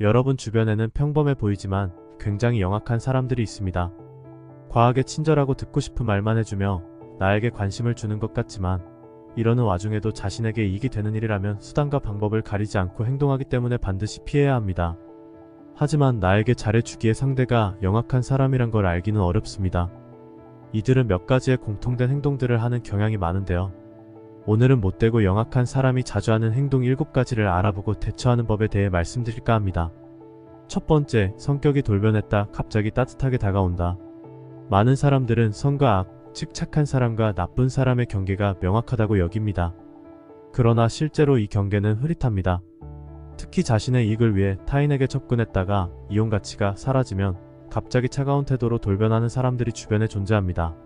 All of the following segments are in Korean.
여러분 주변에는 평범해 보이지만 굉장히 영악한 사람들이 있습니다. 과하게 친절하고 듣고 싶은 말만 해주며 나에게 관심을 주는 것 같지만 이러는 와중에도 자신에게 이익이 되는 일이라면 수단과 방법을 가리지 않고 행동하기 때문에 반드시 피해야 합니다. 하지만 나에게 잘해주기에 상대가 영악한 사람이란 걸 알기는 어렵습니다. 이들은 몇 가지의 공통된 행동들을 하는 경향이 많은데요. 오늘은 못되고 영악한 사람이 자주 하는 행동 7가지를 알아보고 대처하는 법에 대해 말씀드릴까 합니다. 첫 번째, 성격이 돌변했다. 갑자기 따뜻하게 다가온다. 많은 사람들은 선과 악, 즉 착한 사람과 나쁜 사람의 경계가 명확하다고 여깁니다. 그러나 실제로 이 경계는 흐릿합니다. 특히 자신의 이익을 위해 타인에게 접근했다가 이용 가치가 사라지면 갑자기 차가운 태도로 돌변하는 사람들이 주변에 존재합니다.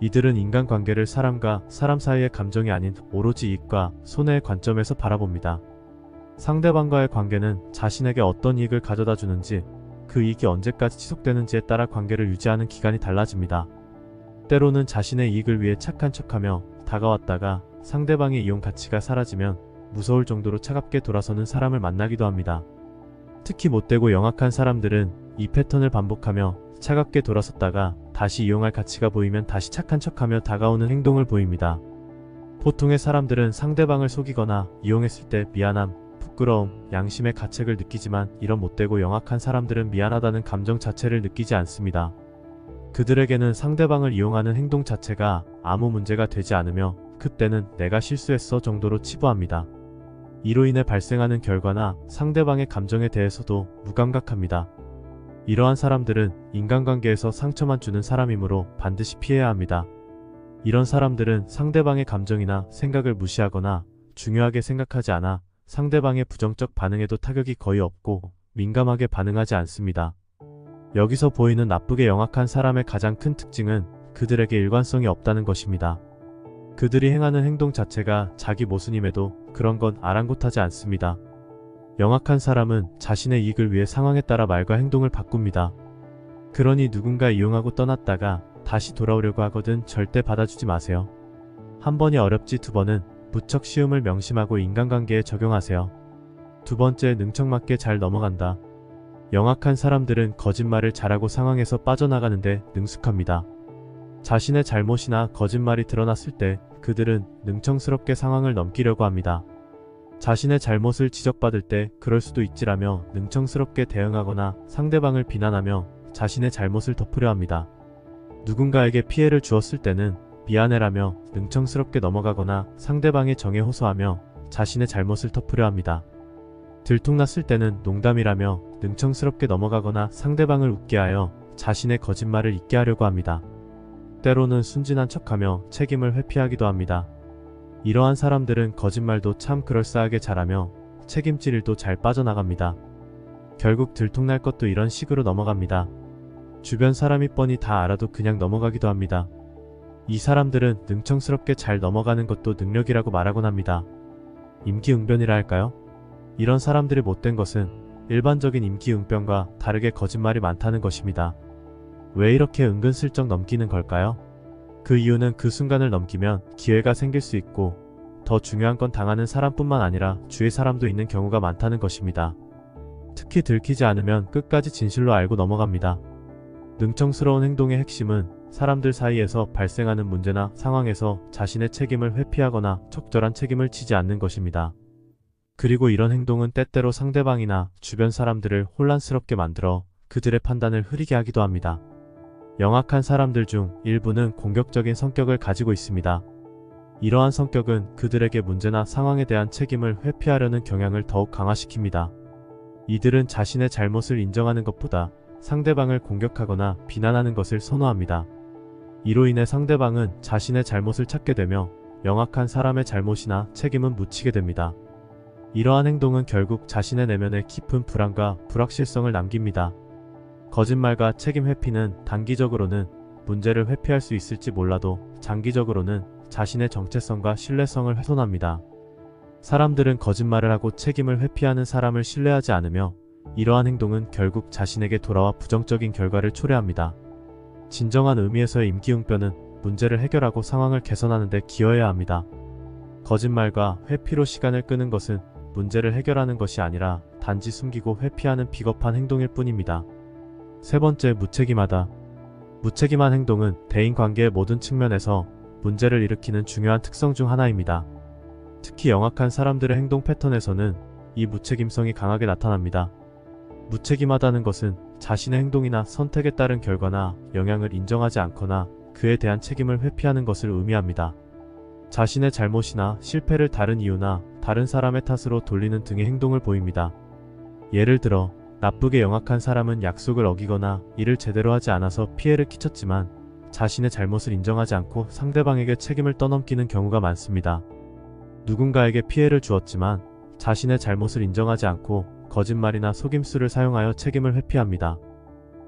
이들은 인간관계를 사람과 사람 사이의 감정이 아닌 오로지 이익과 손해의 관점에서 바라봅니다. 상대방과의 관계는 자신에게 어떤 이익을 가져다 주는지 그 이익이 언제까지 지속되는지에 따라 관계를 유지하는 기간이 달라집니다. 때로는 자신의 이익을 위해 착한 척하며 다가왔다가 상대방의 이용 가치가 사라지면 무서울 정도로 차갑게 돌아서는 사람을 만나기도 합니다. 특히 못되고 영악한 사람들은 이 패턴을 반복하며 차갑게 돌아섰다가 다시 이용할 가치가 보이면 다시 착한 척하며 다가오는 행동을 보입니다. 보통의 사람들은 상대방을 속이거나 이용했을 때 미안함, 부끄러움, 양심의 가책을 느끼지만 이런 못되고 영악한 사람들은 미안하다는 감정 자체를 느끼지 않습니다. 그들에게는 상대방을 이용하는 행동 자체가 아무 문제가 되지 않으며 그때는 내가 실수했어 정도로 치부합니다. 이로 인해 발생하는 결과나 상대방의 감정에 대해서도 무감각합니다. 이러한 사람들은 인간관계에서 상처만 주는 사람이므로 반드시 피해야 합니다. 이런 사람들은 상대방의 감정이나 생각을 무시하거나 중요하게 생각하지 않아 상대방의 부정적 반응에도 타격이 거의 없고 민감하게 반응하지 않습니다. 여기서 보이는 나쁘게 영악한 사람의 가장 큰 특징은 그들에게 일관성이 없다는 것입니다. 그들이 행하는 행동 자체가 자기 모순임에도 그런 건 아랑곳하지 않습니다. 영악한 사람은 자신의 이익을 위해 상황에 따라 말과 행동을 바꿉니다. 그러니 누군가 이용하고 떠났다가 다시 돌아오려고 하거든 절대 받아주지 마세요. 한 번이 어렵지 두 번은 무척 쉬움을 명심하고 인간관계에 적용하세요. 두 번째 능청맞게 잘 넘어간다. 영악한 사람들은 거짓말을 잘하고 상황에서 빠져나가는데 능숙합니다. 자신의 잘못이나 거짓말이 드러났을 때 그들은 능청스럽게 상황을 넘기려고 합니다. 자신의 잘못을 지적받을 때 그럴 수도 있지라며 능청스럽게 대응하거나 상대방을 비난하며 자신의 잘못을 덮으려 합니다. 누군가에게 피해를 주었을 때는 미안해라며 능청스럽게 넘어가거나 상대방의 정에 호소하며 자신의 잘못을 덮으려 합니다. 들통났을 때는 농담이라며 능청스럽게 넘어가거나 상대방을 웃게 하여 자신의 거짓말을 잊게 하려고 합니다. 때로는 순진한 척하며 책임을 회피하기도 합니다. 이러한 사람들은 거짓말도 참 그럴싸하게 잘하며 책임질 일도 잘 빠져나갑니다. 결국 들통날 것도 이런 식으로 넘어갑니다. 주변 사람이 뻔히 다 알아도 그냥 넘어가기도 합니다. 이 사람들은 능청스럽게 잘 넘어가는 것도 능력이라고 말하곤 합니다. 임기응변이라 할까요? 이런 사람들이 못된 것은 일반적인 임기응변과 다르게 거짓말이 많다는 것입니다. 왜 이렇게 은근슬쩍 넘기는 걸까요? 그 이유는 그 순간을 넘기면 기회가 생길 수 있고 더 중요한 건 당하는 사람뿐만 아니라 주위 사람도 있는 경우가 많다는 것입니다. 특히 들키지 않으면 끝까지 진실로 알고 넘어갑니다. 능청스러운 행동의 핵심은 사람들 사이에서 발생하는 문제나 상황에서 자신의 책임을 회피하거나 적절한 책임을 지지 않는 것입니다. 그리고 이런 행동은 때때로 상대방이나 주변 사람들을 혼란스럽게 만들어 그들의 판단을 흐리게 하기도 합니다. 영악한 사람들 중 일부는 공격적인 성격을 가지고 있습니다. 이러한 성격은 그들에게 문제나 상황에 대한 책임을 회피하려는 경향을 더욱 강화시킵니다. 이들은 자신의 잘못을 인정하는 것보다 상대방을 공격하거나 비난하는 것을 선호합니다. 이로 인해 상대방은 자신의 잘못을 찾게 되며 영악한 사람의 잘못이나 책임은 묻히게 됩니다. 이러한 행동은 결국 자신의 내면에 깊은 불안과 불확실성을 남깁니다. 거짓말과 책임 회피는 단기적으로는 문제를 회피할 수 있을지 몰라도 장기적으로는 자신의 정체성과 신뢰성을 훼손합니다. 사람들은 거짓말을 하고 책임을 회피하는 사람을 신뢰하지 않으며 이러한 행동은 결국 자신에게 돌아와 부정적인 결과를 초래합니다. 진정한 의미에서의 임기응변은 문제를 해결하고 상황을 개선하는 데 기여해야 합니다. 거짓말과 회피로 시간을 끄는 것은 문제를 해결하는 것이 아니라 단지 숨기고 회피하는 비겁한 행동일 뿐입니다. 세 번째, 무책임하다. 무책임한 행동은 대인 관계의 모든 측면에서 문제를 일으키는 중요한 특성 중 하나입니다. 특히 영악한 사람들의 행동 패턴에서는 이 무책임성이 강하게 나타납니다. 무책임하다는 것은 자신의 행동이나 선택에 따른 결과나 영향을 인정하지 않거나 그에 대한 책임을 회피하는 것을 의미합니다. 자신의 잘못이나 실패를 다른 이유나 다른 사람의 탓으로 돌리는 등의 행동을 보입니다. 예를 들어, 나쁘게 영악한 사람은 약속을 어기거나 일을 제대로 하지 않아서 피해를 끼쳤지만 자신의 잘못을 인정하지 않고 상대방에게 책임을 떠넘기는 경우가 많습니다. 누군가에게 피해를 주었지만 자신의 잘못을 인정하지 않고 거짓말이나 속임수를 사용하여 책임을 회피합니다.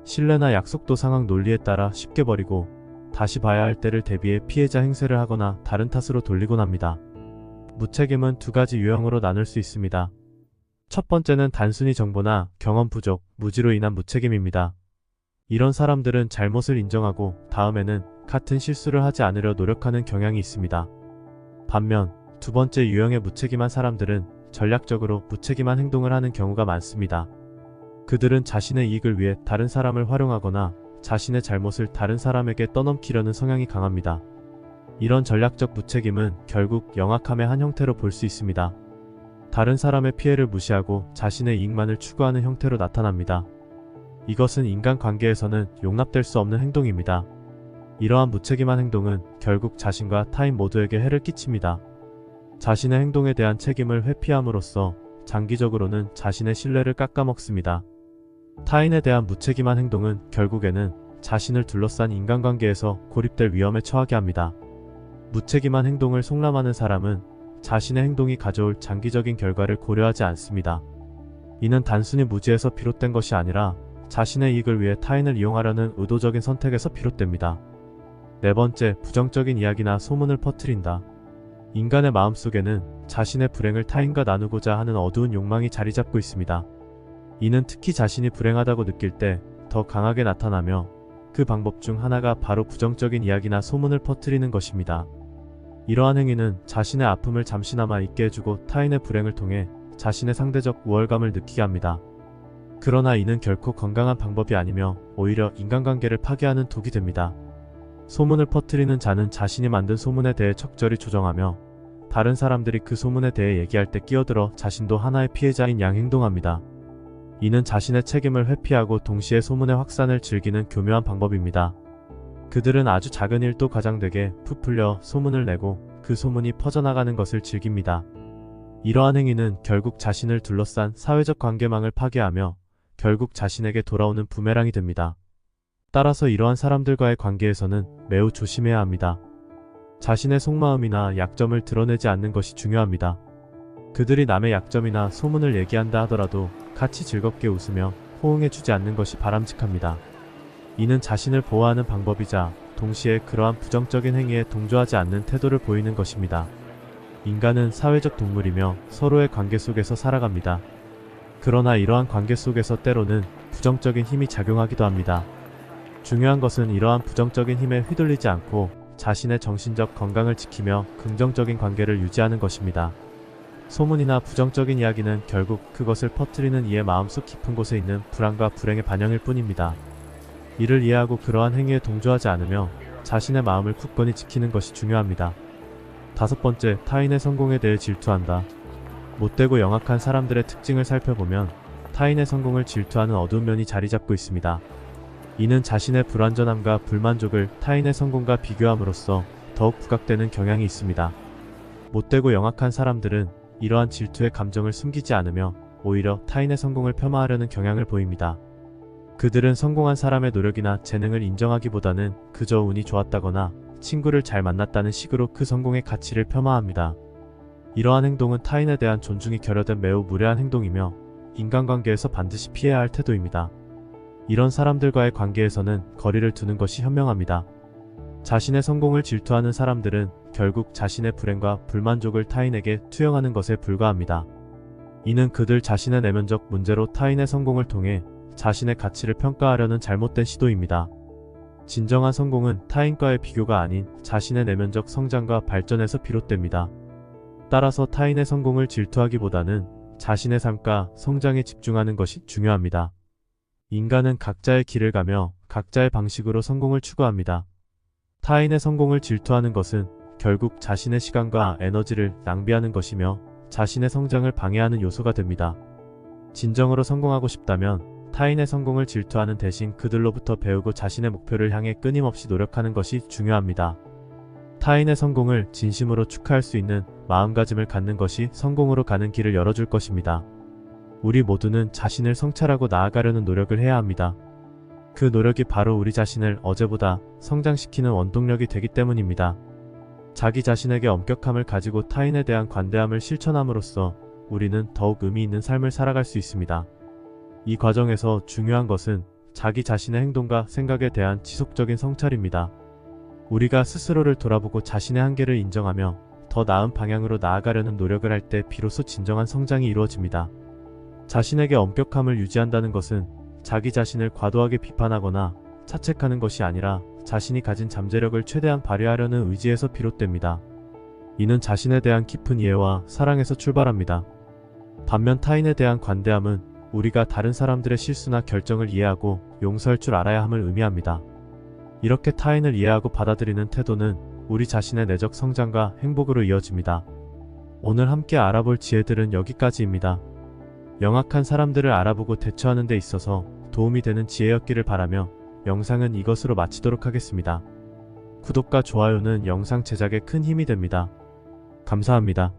신뢰나 약속도 상황 논리에 따라 쉽게 버리고 다시 봐야 할 때를 대비해 피해자 행세를 하거나 다른 탓으로 돌리곤 합니다. 무책임은 두 가지 유형으로 나눌 수 있습니다. 첫 번째는 단순히 정보나 경험 부족, 무지로 인한 무책임입니다. 이런 사람들은 잘못을 인정하고 다음에는 같은 실수를 하지 않으려 노력하는 경향이 있습니다. 반면 두 번째 유형의 무책임한 사람들은 전략적으로 무책임한 행동을 하는 경우가 많습니다. 그들은 자신의 이익을 위해 다른 사람을 활용하거나 자신의 잘못을 다른 사람에게 떠넘기려는 성향이 강합니다. 이런 전략적 무책임은 결국 영악함의 한 형태로 볼 수 있습니다. 다른 사람의 피해를 무시하고 자신의 이익만을 추구하는 형태로 나타납니다. 이것은 인간관계에서는 용납될 수 없는 행동입니다. 이러한 무책임한 행동은 결국 자신과 타인 모두에게 해를 끼칩니다. 자신의 행동에 대한 책임을 회피함으로써 장기적으로는 자신의 신뢰를 깎아먹습니다. 타인에 대한 무책임한 행동은 결국에는 자신을 둘러싼 인간관계에서 고립될 위험에 처하게 합니다. 무책임한 행동을 속람하는 사람은 자신의 행동이 가져올 장기적인 결과를 고려하지 않습니다. 이는 단순히 무지에서 비롯된 것이 아니라 자신의 이익을 위해 타인을 이용하려는 의도적인 선택에서 비롯됩니다. 네 번째, 부정적인 이야기나 소문을 퍼뜨린다. 인간의 마음속에는 자신의 불행을 타인과 나누고자 하는 어두운 욕망이 자리 잡고 있습니다. 이는 특히 자신이 불행하다고 느낄 때 더 강하게 나타나며 그 방법 중 하나가 바로 부정적인 이야기나 소문을 퍼뜨리는 것입니다. 이러한 행위는 자신의 아픔을 잠시나마 잊게 해주고 타인의 불행을 통해 자신의 상대적 우월감을 느끼게 합니다. 그러나 이는 결코 건강한 방법이 아니며 오히려 인간관계를 파괴하는 독이 됩니다. 소문을 퍼뜨리는 자는 자신이 만든 소문에 대해 적절히 조정하며 다른 사람들이 그 소문에 대해 얘기할 때 끼어들어 자신도 하나의 피해자인 양 행동합니다. 이는 자신의 책임을 회피하고 동시에 소문의 확산을 즐기는 교묘한 방법입니다. 그들은 아주 작은 일도 가장되게 부풀려 소문을 내고 그 소문이 퍼져나가는 것을 즐깁니다. 이러한 행위는 결국 자신을 둘러싼 사회적 관계망을 파괴하며 결국 자신에게 돌아오는 부메랑이 됩니다. 따라서 이러한 사람들과의 관계에서는 매우 조심해야 합니다. 자신의 속마음이나 약점을 드러내지 않는 것이 중요합니다. 그들이 남의 약점이나 소문을 얘기한다 하더라도 같이 즐겁게 웃으며 호응해주지 않는 것이 바람직합니다. 이는 자신을 보호하는 방법이자 동시에 그러한 부정적인 행위에 동조하지 않는 태도를 보이는 것입니다. 인간은 사회적 동물이며 서로의 관계 속에서 살아갑니다. 그러나 이러한 관계 속에서 때로는 부정적인 힘이 작용하기도 합니다. 중요한 것은 이러한 부정적인 힘에 휘둘리지 않고 자신의 정신적 건강을 지키며 긍정적인 관계를 유지하는 것입니다. 소문이나 부정적인 이야기는 결국 그것을 퍼뜨리는 이의 마음속 깊은 곳에 있는 불안과 불행의 반영일 뿐입니다. 이를 이해하고 그러한 행위에 동조하지 않으며 자신의 마음을 굳건히 지키는 것이 중요합니다. 다섯 번째, 타인의 성공에 대해 질투한다. 못되고 영악한 사람들의 특징을 살펴보면 타인의 성공을 질투하는 어두운 면이 자리 잡고 있습니다. 이는 자신의 불완전함과 불만족을 타인의 성공과 비교함으로써 더욱 부각되는 경향이 있습니다. 못되고 영악한 사람들은 이러한 질투의 감정을 숨기지 않으며 오히려 타인의 성공을 폄하하려는 경향을 보입니다. 그들은 성공한 사람의 노력이나 재능을 인정하기보다는 그저 운이 좋았다거나 친구를 잘 만났다는 식으로 그 성공의 가치를 폄하합니다. 이러한 행동은 타인에 대한 존중이 결여된 매우 무례한 행동이며 인간관계에서 반드시 피해야 할 태도입니다. 이런 사람들과의 관계에서는 거리를 두는 것이 현명합니다. 자신의 성공을 질투하는 사람들은 결국 자신의 불행과 불만족을 타인에게 투영하는 것에 불과합니다. 이는 그들 자신의 내면적 문제로 타인의 성공을 통해 자신의 가치를 평가하려는 잘못된 시도입니다. 진정한 성공은 타인과의 비교가 아닌 자신의 내면적 성장과 발전에서 비롯됩니다. 따라서 타인의 성공을 질투하기보다는 자신의 삶과 성장에 집중하는 것이 중요합니다. 인간은 각자의 길을 가며 각자의 방식으로 성공을 추구합니다. 타인의 성공을 질투하는 것은 결국 자신의 시간과 에너지를 낭비하는 것이며 자신의 성장을 방해하는 요소가 됩니다. 진정으로 성공하고 싶다면 타인의 성공을 질투하는 대신 그들로부터 배우고 자신의 목표를 향해 끊임없이 노력하는 것이 중요합니다. 타인의 성공을 진심으로 축하할 수 있는 마음가짐을 갖는 것이 성공으로 가는 길을 열어줄 것입니다. 우리 모두는 자신을 성찰하고 나아가려는 노력을 해야 합니다. 그 노력이 바로 우리 자신을 어제보다 성장시키는 원동력이 되기 때문입니다. 자기 자신에게 엄격함을 가지고 타인에 대한 관대함을 실천함으로써 우리는 더욱 의미 있는 삶을 살아갈 수 있습니다. 이 과정에서 중요한 것은 자기 자신의 행동과 생각에 대한 지속적인 성찰입니다. 우리가 스스로를 돌아보고 자신의 한계를 인정하며 더 나은 방향으로 나아가려는 노력을 할 때 비로소 진정한 성장이 이루어집니다. 자신에게 엄격함을 유지한다는 것은 자기 자신을 과도하게 비판하거나 차책하는 것이 아니라 자신이 가진 잠재력을 최대한 발휘하려는 의지에서 비롯됩니다. 이는 자신에 대한 깊은 이해와 사랑에서 출발합니다. 반면 타인에 대한 관대함은 우리가 다른 사람들의 실수나 결정을 이해하고 용서할 줄 알아야 함을 의미합니다. 이렇게 타인을 이해하고 받아들이는 태도는 우리 자신의 내적 성장과 행복으로 이어집니다. 오늘 함께 알아볼 지혜들은 여기까지입니다. 영악한 사람들을 알아보고 대처하는 데 있어서 도움이 되는 지혜였기를 바라며 영상은 이것으로 마치도록 하겠습니다. 구독과 좋아요는 영상 제작에 큰 힘이 됩니다. 감사합니다.